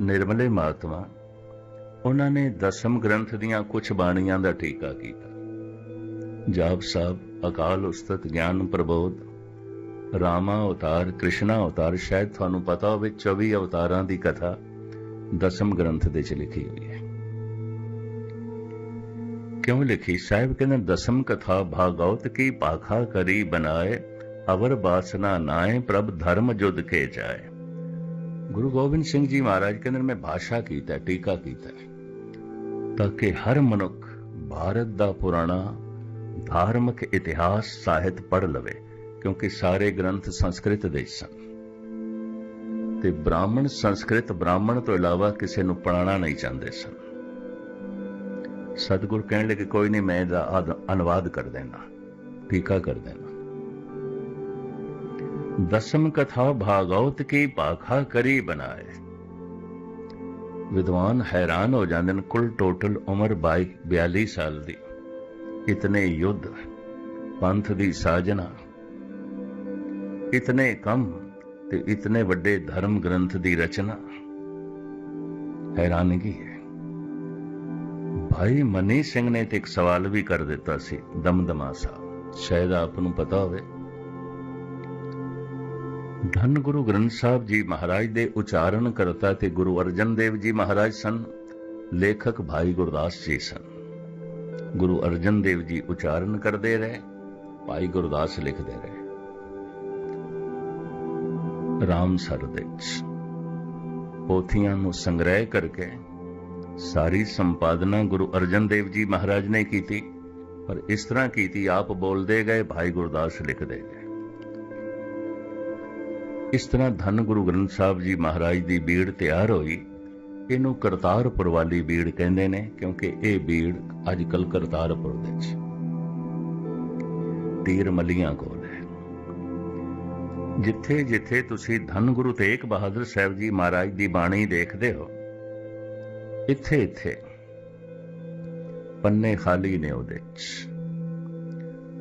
ਨਿਰਮਲੇ ਮਹਾਤਮਾ ਉਹਨਾਂ ਨੇ ਦਸਮ ਗ੍ਰੰਥ ਦੀਆਂ ਕੁਝ ਬਾਣੀਆਂ ਦਾ ਟੀਕਾ ਕੀਤਾ। ਜਾਪ ਸਾਹਿਬ ਅਕਾਲ ਉਸਤਤ, ਗਿਆਨ ਪ੍ਰਬੋਧ, ਰਾਮਾ ਅਵਤਾਰ, ਕ੍ਰਿਸ਼ਨਾ ਅਵਤਾਰ, ਸ਼ਾਇਦ ਤੁਹਾਨੂੰ ਪਤਾ ਹੋਵੇ 24 ਅਵਤਾਰਾਂ ਦੀ ਕਥਾ ਦਸਮ ਗ੍ਰੰਥ ਦੇ ਚ ਲਿਖੀ ਹੋਈ ਹੈ। ਕਿਉਂ ਲਿਖੀ? ਸਾਹਿਬ ਕਹਿੰਦੇ, ਦਸਮ ਕਥਾ ਭਾਗਵਤ ਕੀ ਪਾਖਾ ਕਰੀ ਬਣਾਏ ਅਵਰ ਬਾਸਨਾ ਨਾਏ ਪ੍ਰਭ ਧਰਮ ਜੁਦ ਕੇ ਜਾਏ। ਗੁਰੂ ਗੋਬਿੰਦ ਸਿੰਘ ਜੀ ਮਹਾਰਾਜ ਕਹਿੰਦੇ ਮੈਂ ਭਾਸ਼ਾ ਕੀਤਾ, ਟੀਕਾ ਕੀਤਾ ਤਾਂ ਕਿ ਹਰ ਮਨੁੱਖ ਭਾਰਤ ਦਾ ਪੁਰਾਣਾ ਧਾਰਮਿਕ ਇਤਿਹਾਸ ਸਾਹਿਤ ਪੜ੍ਹ ਲਵੇ, ਕਿਉਂਕਿ ਸਾਰੇ ਗ੍ਰੰਥ ਸੰਸਕ੍ਰਿਤ ਦੇ ਸਨ। ਤੇ ਬ੍ਰਾਹਮਣ ਸੰਸਕ੍ਰਿਤ, ਬ੍ਰਾਹਮਣ ਤੋਂ ਇਲਾਵਾ ਕਿਸੇ ਨੂੰ ਪੜਾਉਣਾ ਨਹੀਂ ਚਾਹੁੰਦੇ ਸਨ। ਸਤਿਗੁਰ ਕਹਿਣ ਲੱਗੇ, ਕੋਈ ਨਹੀਂ, ਮੈਂ ਇਹਦਾ ਅਦ- ਅਨੁਵਾਦ ਕਰ ਦੇਣਾ, ਟੀਕਾ ਕਰ ਦੇਣਾ। ਦਸਮ ਕਥਾ ਭਾਗਵਤ ਕੀ ਪਾਖਾ ਕਰੀ ਬਣਾਏ ਵਿਦਵਾਨ ਹੈਰਾਨ ਹੋ ਜਾਂਦੇ ਨੇ ਕੁੱਲ ਟੋਟਲ ਉਮਰ 22 42 ਸਾਲ ਦੀ ਇਤਨੇ ਯੁੱਧ ਪੰਥ ਦੀ ਸਾਜਨਾ ਇਤਨੇ ਕੰਮ ਤੇ ਇਤਨੇ ਵੱਡੇ ਧਰਮ ਗ੍ਰੰਥ ਦੀ ਰਚਨਾ ਹੈਰਾਨਗੀ ਹੈ ਭਾਈ ਮਨੀ ਸਿੰਘ ਨੇ ਤੇ ਇੱਕ ਸਵਾਲ ਵੀ ਕਰ ਦਿੱਤਾ ਸੀ ਦਮਦਮਾ ਸਾਹਿਬ ਸ਼ਾਇਦ ਆਪ ਨੂੰ ਪਤਾ ਹੋਵੇ ਧੰਨ ਗੁਰੂ ਗ੍ਰੰਥ ਸਾਹਿਬ ਜੀ ਮਹਾਰਾਜ ਦੇ ਉਚਾਰਨ ਕਰਤਾ ਤੇ ਗੁਰੂ ਅਰਜਨ ਦੇਵ ਜੀ ਮਹਾਰਾਜ ਸਨ, ਲੇਖਕ ਭਾਈ ਗੁਰਦਾਸ ਜੀ ਸਨ। ਗੁਰੂ ਅਰਜਨ ਦੇਵ ਜੀ ਉਚਾਰਨ ਕਰਦੇ ਰਹੇ, ਭਾਈ ਗੁਰਦਾਸ ਲਿਖਦੇ ਰਹੇ। ਰਾਮ ਸਰ ਪੋਥੀਆਂ ਨੂੰ ਸੰਗ੍ਰਹਿ ਕਰਕੇ ਸਾਰੀ ਸੰਪਾਦਨਾ ਗੁਰੂ ਅਰਜਨ ਦੇਵ ਜੀ ਮਹਾਰਾਜ ਨੇ ਕੀਤੀ, ਪਰ ਇਸ ਤਰ੍ਹਾਂ ਕੀਤੀ, ਆਪ ਬੋਲਦੇ ਗਏ, ਭਾਈ ਗੁਰਦਾਸ ਲਿਖਦੇ ਗਏ। ਇਸ ਤਰ੍ਹਾਂ ਧੰਨ ਗੁਰੂ ਗ੍ਰੰਥ ਸਾਹਿਬ ਜੀ ਮਹਾਰਾਜ ਦੀ ਬੀੜ ਤਿਆਰ ਹੋਈ। ਇਹਨੂੰ ਕਰਤਾਰਪੁਰ ਵਾਲੀ ਬੀੜ ਕਹਿੰਦੇ ਨੇ, ਕਿਉਂਕਿ ਇਹ ਬੀੜ ਅੱਜ ਕੱਲ ਕਰਤਾਰਪੁਰ ਵਿੱਚ ਤੀਰ ਮਲੀਆਂ ਕੋਲ ਹੈ। ਜਿੱਥੇ ਜਿੱਥੇ ਤੁਸੀਂ ਧੰਨ ਗੁਰੂ ਤੇਗ ਬਹਾਦਰ ਸਾਹਿਬ ਜੀ ਮਹਾਰਾਜ ਦੀ ਬਾਣੀ ਦੇਖਦੇ ਹੋ, ਇੱਥੇ ਇੱਥੇ ਪੰਨੇ ਖਾਲੀ ਨੇ ਉਹਦੇ ਚ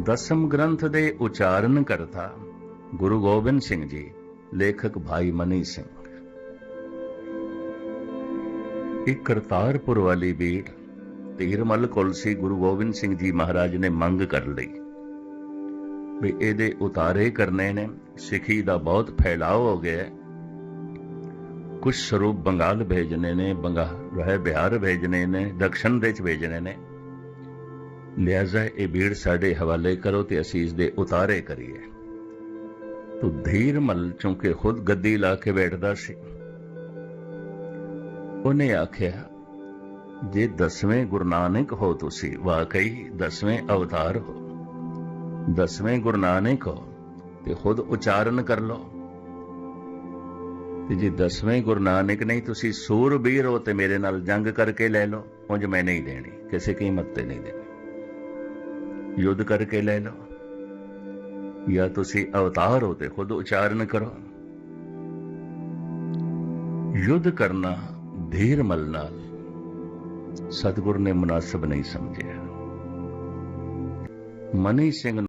ਦਸਮ ਗ੍ਰੰਥ ਦੇ ਉਚਾਰਨ ਕਰਤਾ ਗੁਰੂ ਗੋਬਿੰਦ ਸਿੰਘ ਜੀ, ਲੇਖਕ ਭਾਈ ਮਨੀ ਸਿੰਘ। ਇੱਕ ਕਰਤਾਰਪੁਰ ਵਾਲੀ ਬੀੜ ਧੀਰਮਲ ਕੁਲਸੀ ਗੁਰੂ ਗੋਬਿੰਦ ਸਿੰਘ ਜੀ ਮਹਾਰਾਜ ਨੇ ਮੰਗ ਕਰ ਲਈ ਵੀ ਇਹਦੇ ਉਤਾਰੇ ਕਰਨੇ ਨੇ, ਸਿੱਖੀ ਦਾ ਬਹੁਤ ਫੈਲਾਅ ਹੋ ਗਿਆ ਹੈ। ਕੁਝ ਸਰੂਪ ਬੰਗਾਲ ਭੇਜਣੇ ਨੇ ਬੰਗਾਲ ਰਹਿ ਬਿਹਾਰ ਭੇਜਣੇ ਨੇ, ਦਕਸ਼ਨ ਦੇ ਚ ਭੇਜਣੇ ਨੇ। ਲਿਆਜ਼ਾ, ਇਹ ਭੀੜ ਸਾਡੇ ਹਵਾਲੇ ਕਰੋ ਤੇ ਅਸੀਂ ਇਸ ਦੇ ਉਤਾਰੇ ਕਰੀਏ। ਤੂੰ ਤੋ ਧੀਰਮਲ ਚੁੰਕੇ ਖੁਦ ਗੱਦੀ ਲਾ ਕੇ ਬੈਠਦਾ ਸੀ। ਉਹਨੇ ਆਖਿਆ, ਜੇ ਦਸਵੇਂ ਗੁਰੂ ਨਾਨਕ ਹੋ ਤੁਸੀਂ, ਵਾਕਈ ਦਸਵੇਂ ਅਵਤਾਰ ਹੋ। ਦਸਵੇਂ ਗੁਰੂ ਨਾਨਕ ਹੋ ਤੇ ਖੁਦ ਉਚਾਰਨ ਕਰ ਲਓ। ਤੇ ਜੇ ਦਸਵੇਂ ਗੁਰੂ ਨਾਨਕ ਨਹੀਂ, ਤੁਸੀਂ ਸੂਰਬੀਰ ਹੋ ਤੇ ਮੇਰੇ ਨਾਲ ਜੰਗ ਕਰਕੇ ਲੈ ਲਓ। ਉਂਝ ਮੈਂ ਨਹੀਂ ਦੇਣੀ, ਕਿਸੇ ਕੀਮਤ ਤੇ ਨਹੀਂ ਦੇਣੀ। ਯੁੱਧ ਕਰਕੇ ਲੈ ਲਓ ਜਾਂ ਤੁਸੀਂ ਅਵਤਾਰ ਹੋ ਤੇ ਖੁਦ ਉਚਾਰਨ ਕਰੋ। ਯੁੱਧ ਕਰਨਾ ਧੀਰ ਧੀਰਮਲ ਨਾਲ ਸਤਿਗੁਰ ਨੇ ਮੁਨਾਸਬ ਨਹੀਂ ਸਮਝਿਆ। ਮਨੀ ਸਿੰਘ